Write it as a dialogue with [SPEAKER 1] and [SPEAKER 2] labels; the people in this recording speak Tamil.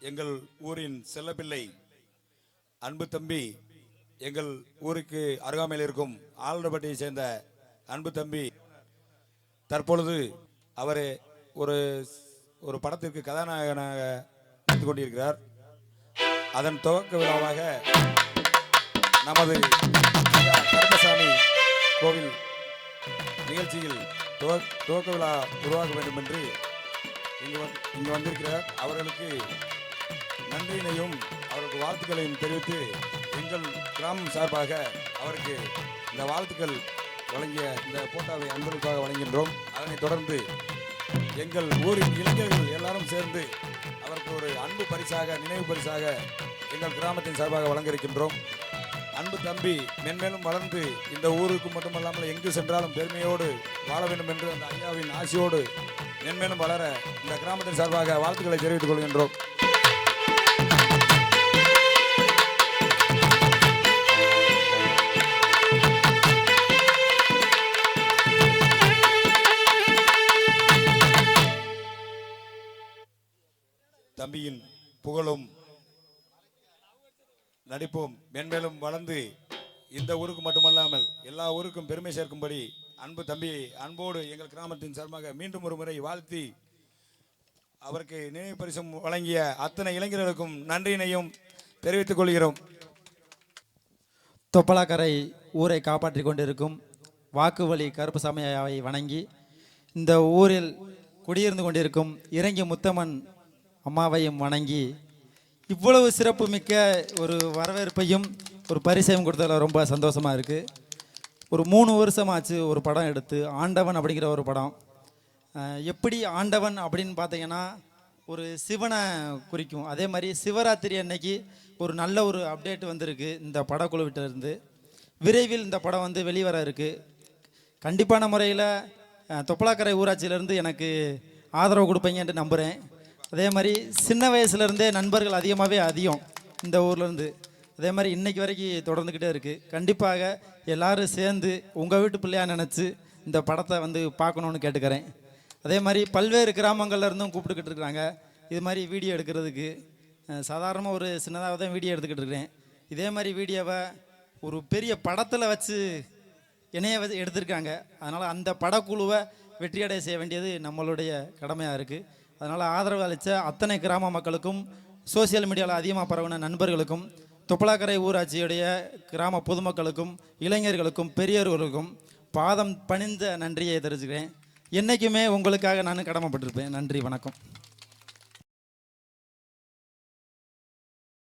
[SPEAKER 1] எங்கள் ஊரின் செல்லப்பிள்ளை அன்பு தம்பி எங்கள் ஊருக்கு அருகாமையில் இருக்கும் ஆலண்டப்பட்டியை சேர்ந்த அன்பு தம்பி தற்பொழுது அவர் ஒரு ஒரு படத்திற்கு கதாநாயகனாக நடித்துக் கொண்டிருக்கிறார். அதன் துவக்க விழாவாக நமது கருப்பசாமி கோவில் நிகழ்ச்சியில் துவக்க விழா உருவாக்க வேண்டும் என்று இங்கு வந்து- இங்கு வந்திருக்கிறார். அவர்களுக்கு நன்றியினையும் அவருக்கு வாழ்த்துக்களையும் தெரிவித்து எங்கள் கிராமம் சார்பாக அவருக்கு இந்த வாழ்த்துக்கள் வழங்கிய இந்த போட்டாவை அன்பர்களுக்காக வழங்குகின்றோம். அதனைத் தொடர்ந்து எங்கள் ஊரின் இளைஞர்கள் எல்லாரும் சேர்ந்து அவருக்கு ஒரு அன்பு பரிசாக நினைவு பரிசாக எங்கள் கிராமத்தின் சார்பாக வழங்க இருக்கின்றோம் அன்பு தம்பி மென்மேலும் வளர்ந்து இந்த ஊருக்கு மட்டுமல்லாமல் எங்கு சென்றாலும் பெருமையோடு வாழ வேண்டும் என்று அந்த ஐயாவின் ஆசையோடு மென்மேலும் வளர இந்த கிராமத்தின் சார்பாக வாழ்த்துக்களை தெரிவித்துக் கொள்கின்றோம். தம்பியின் புகழும் நடிப்பும் மென்மேலும் வளர்ந்து இந்த ஊருக்கு மட்டுமல்லாமல் எல்லா ஊருக்கும் பெருமை சேர்க்கும்படி அன்பு தம்பி அன்போடு எங்கள் கிராமத்தின் சார்பாக மீண்டும் ஒரு முறை வாழ்த்தி அவருக்கு நினைவு பரிசும் வழங்கிய அத்தனை இளைஞர்களுக்கும் நன்றியினையும் தெரிவித்துக் கொள்கிறோம்.
[SPEAKER 2] தொப்பலாக்கரை ஊரை காப்பாற்றி கொண்டிருக்கும் வாக்குவழி கருப்பு சமயாவை வணங்கி இந்த ஊரில் குடியிருந்து கொண்டிருக்கும் இறங்கி முத்தம்மன் அம்மாவையும் வணங்கி இவ்வளவு சிறப்புமிக்க ஒரு வரவேற்பையும் ஒரு பரிசையும் கொடுத்ததில் ரொம்ப சந்தோஷமாக இருக்குது ஒரு மூணு வருஷமாச்சு ஒரு படம் எடுத்து ஆண்டவன் அப்படிங்கிற ஒரு படம். எப்படி ஆண்டவன் அப்படின்னு பார்த்தீங்கன்னா ஒரு சிவனை குறிக்கும். அதே மாதிரி சிவராத்திரி அன்னைக்கு ஒரு நல்ல ஒரு அப்டேட் வந்திருக்கு இந்த படக்குழுவிட்டிருந்து. விரைவில் இந்த படம் வந்து வெளிவர இருக்குது கண்டிப்பான முறையில் தொப்பலாக்கரை ஊராட்சியிலேருந்து எனக்கு ஆதரவு கொடுப்பீங்கன்ட்டு நம்புகிறேன் அதே மாதிரி சின்ன வயசுலேருந்தே நண்பர்கள் அதிகமாகவே அதிகம் இந்த ஊர்லேருந்து. அதே மாதிரி இன்னைக்கு வரைக்கும் தொடர்ந்துக்கிட்டே இருக்குது கண்டிப்பாக எல்லாரும் சேர்ந்து உங்கள் வீட்டு பிள்ளையாக நினச்சி இந்த படத்தை வந்து பார்க்கணுன்னு கேட்டுக்கிறேன். அதே மாதிரி பல்வேறு கிராமங்கள்லேருந்தும் கூப்பிட்டுக்கிட்டு இருக்கிறாங்க. இது மாதிரி வீடியோ எடுக்கிறதுக்கு சாதாரணமாக ஒரு சின்னதாக தான் வீடியோ எடுத்துக்கிட்டு இருக்கிறேன் இதே மாதிரி வீடியோவை ஒரு பெரிய படத்தில் வச்சு இணைய வச்சு எடுத்திருக்காங்க. அதனால் அந்த படக்குழுவை வெற்றியடைய செய்ய வேண்டியது நம்மளுடைய கடமையாக இருக்குது அதனால் ஆதரவு அளித்த அத்தனை கிராம மக்களுக்கும் சோஷியல் மீடியாவில் அதிகமாக பரவின நண்பர்களுக்கும் துப்பலாக்கரை ஊராட்சியுடைய கிராம பொதுமக்களுக்கும் இளைஞர்களுக்கும் பெரியவர்களுக்கும் பாதம் பணிந்த நன்றியை தெரிஞ்சுக்கிறேன் என்றைக்குமே உங்களுக்காக நான் கடமைப்பட்டிருப்பேன். நன்றி வணக்கம்.